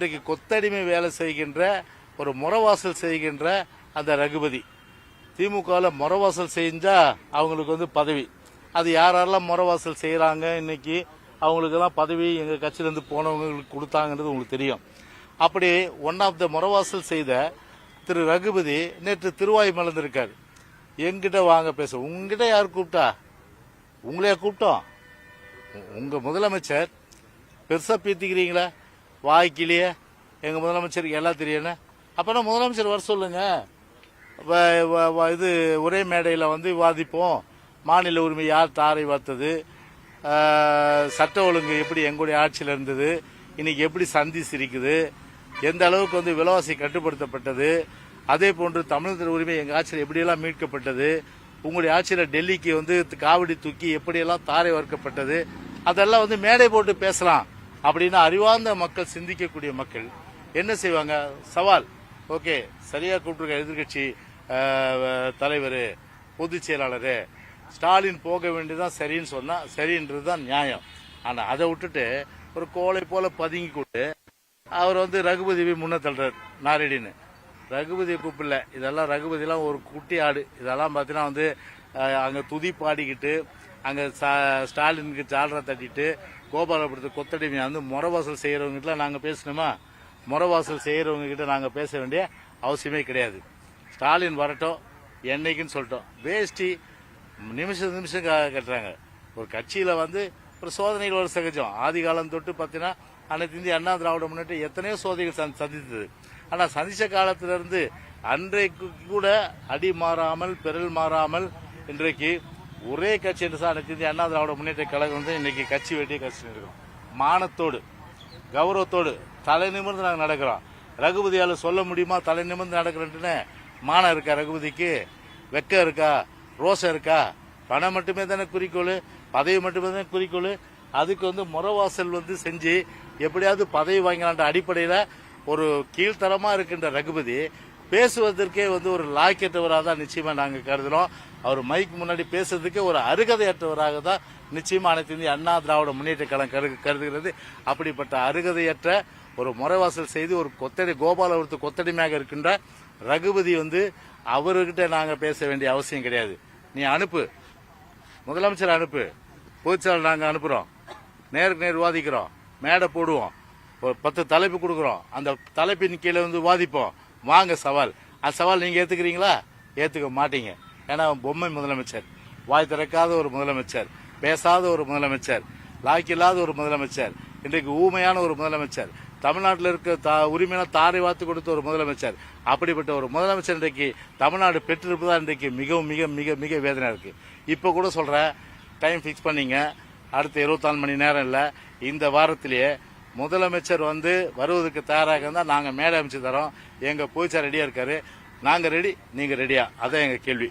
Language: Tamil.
இன்றைக்கு கொத்தடிமை வேலை செய்கின்ற ஒரு முறவாசல் செய்கின்ற அந்த ரகுபதி. திமுகவில் முறவாசல் செஞ்சால் அவங்களுக்கு வந்து பதவி. அது யாரெல்லாம் முறவாசல் செய்கிறாங்க இன்னைக்கு அவங்களுக்கெல்லாம் பதவி எங்கள் கட்சியிலேருந்து போனவங்களுக்கு கொடுத்தாங்கன்றது உங்களுக்கு தெரியும். அப்படி ஒன் ஆஃப் த முறவாசல் செய்த திரு ரகுபதி நேற்று திருவாய் மலர்ந்திருக்காரு எங்கிட்ட வாங்க பேச. உங்ககிட்ட யார் கூப்பிட்டா? உங்களையா கூப்பிட்டோம். உங்கள் முதலமைச்சர். பெருசாக பீத்திக்கிறீங்களா. வாய்க்கிலேயே எங்கள் முதலமைச்சருக்கு எல்லாம் தெரியும்னு. அப்பனா முதலமைச்சர் வர சொல்லுங்க? வ- இது ஒரே மேடையில் வந்து விவாதிப்போம். மாநில உரிமை யார் தாரை வார்த்தது? சட்ட ஒழுங்கு எப்படி எங்களுடைய ஆட்சியில் இருந்தது? இன்னைக்கு எப்படி சந்தி சிரிக்குது? எந்த அளவுக்கு வந்து விலைவாசி கட்டுப்படுத்தப்பட்டது? அதே போன்று தமிழர் உரிமை எங்கள் ஆட்சியில் எப்படியெல்லாம் மீட்கப்பட்டது? உங்களுடைய ஆட்சியில் டெல்லிக்கு வந்து காவடி தூக்கி எப்படியெல்லாம் தாரை வறுக்கப்பட்டது அதெல்லாம் வந்து மேடை போட்டு பேசலாம். அப்படின்னு அறிவார்ந்த மக்கள் சிந்திக்கக்கூடிய மக்கள் என்ன செய்வாங்க? சவால். ஓகே சரியா கூப்பிட்டுருக்க எதிர்கட்சி தலைவர் பொதுச் செயலாளர் ஸ்டாலின் போக வேண்டியதான் சரின்னு சொன்னா சரின்றது தான் நியாயம். ஆனா அதை விட்டுட்டு ஒரு கோலை போல பதுங்கி கொண்டு அவர் வந்து ரகுபதி முன்ன தள்ளுறார் நாரடின்னு. ரகுபதியை கூப்பிடல. இதெல்லாம் ரகுபதிலாம் ஒரு குட்டி ஆடு. இதெல்லாம் பார்த்தீங்கன்னா வந்து அங்கே துதி பாடிக்கிட்டு அங்கே ஸ்டாலினுக்கு சால்ரா தட்டிட்டு கோபாலபுரத்து கொத்தடிமையை வந்து முறவாசல் செய்யறவங்க கிட்ட பேசணுமா? முறவாசல் செய்கிறவங்ககிட்ட நாங்கள் பேச வேண்டிய அவசியமே கிடையாது. ஸ்டாலின் வரட்டும் என்னைக்குன்னு சொல்லிட்டோம். வேஷ்டி நிமிஷம் நிமிஷம் கட்டுறாங்க. ஒரு கட்சியில் வந்து ஒரு சோதனைகள் ஒரு சகஜம். ஆதி காலம் தொட்டு பார்த்தீங்கன்னா அனைத்து இந்திய அண்ணா திராவிட முன்னேற்ற எத்தனையோ சோதனைகள் சந்தி- சந்தித்தது. ஆனால் சந்திச்ச காலத்திலிருந்து அன்றைக்கு கூட அடி மாறாமல் பெறல் மாறாமல் இன்றைக்கு ஒரே கட்சி என்று சார் அனைத்து அண்ணா திராவிட முன்னேற்ற கழகம் வந்து இன்னைக்கு கட்சி வெட்டிய கட்சி இருக்கிறோம் மானத்தோடு கௌரவத்தோடு தலை நிமிர்ந்து நாங்கள் நடக்கிறோம். ரகுபதியால் சொல்ல முடியுமா? தலை நிமிர்ந்து நடக்கிறேன்ட்டுன்னு மானம் இருக்கா ரகுபதிக்கு? வெக்கம் இருக்கா? ரோசம் இருக்கா? பணம் மட்டுமே தானே குறிக்கோள்? பதவி மட்டுமே தானே குறிக்கோள்? அதுக்கு வந்து முறவாசல் வந்து செஞ்சு எப்படியாவது பதவி வாங்கலான்ற அடிப்படையில் ஒரு கீழ்த்தரமாக இருக்கின்ற ரகுபதி பேசுவதற்கே வந்து ஒரு லாய்க்கற்றவராக தான் நிச்சயமா நாங்கள் கருதுறோம். அவர் மைக் முன்னாடி பேசுறதுக்கு ஒரு அருகதையற்றவராக தான் நிச்சயமா அனைத்து இந்திய அண்ணா திராவிட முன்னேற்ற கழகம் கரு- கருதுகிறது. அப்படிப்பட்ட அருகதையற்ற ஒரு முறைவாசல் செய்து ஒரு கொத்தடி கோபாலபுரத்து கொத்தடிமையாக இருக்கின்ற ரகுபதி வந்து அவர்கிட்ட நாங்கள் பேச வேண்டிய அவசியம் கிடையாது. நீ அனுப்பு. முதலமைச்சர் அனுப்பு. பொதுச்செயலாளர் நாங்கள் அனுப்புகிறோம் நேருக்கு நேர் விவாதிக்கிறோம். மேடை போடுவோம். ஒரு பத்து தலைப்பு கொடுக்குறோம். அந்த தலைப்பின் கீழே வந்து வாதிப்போம் வாங்க சவால். அந்த சவால் நீங்கள் ஏற்றுக்கிறீங்களா ஏற்றுக்க மாட்டீங்க. ஏன்னா பொம்மை முதலமைச்சர். வாய் திறக்காத ஒரு முதலமைச்சர். பேசாத ஒரு முதலமைச்சர். லாய்க்கில்லாத ஒரு முதலமைச்சர். இன்றைக்கு ஊமையான ஒரு முதலமைச்சர். தமிழ்நாட்டில் இருக்க தா- உரிமையான தாரை வாத்து கொடுத்த ஒரு முதலமைச்சர். அப்படிப்பட்ட ஒரு முதலமைச்சர் இன்றைக்கு தமிழ்நாடு பெற்றிருப்பதா இன்றைக்கு மிகவும் மிக மிக மிக வேதனை இருக்குது இப்போ கூட சொல்கிறேன் டைம் ஃபிக்ஸ் பண்ணிங்க. அடுத்த 24 மணி நேரம் இல்லை. இந்த வாரத்திலேயே முதலமைச்சர் வந்து வருவதற்கு தயாராக இருந்தால் நாங்கள் மேடை அமைச்சு தரோம். எங்கள் போய்ச்சா ரெடியாக இருக்காரு. நாங்கள் ரெடி நீங்கள் ரெடியா அதான் எங்கள் கேள்வி.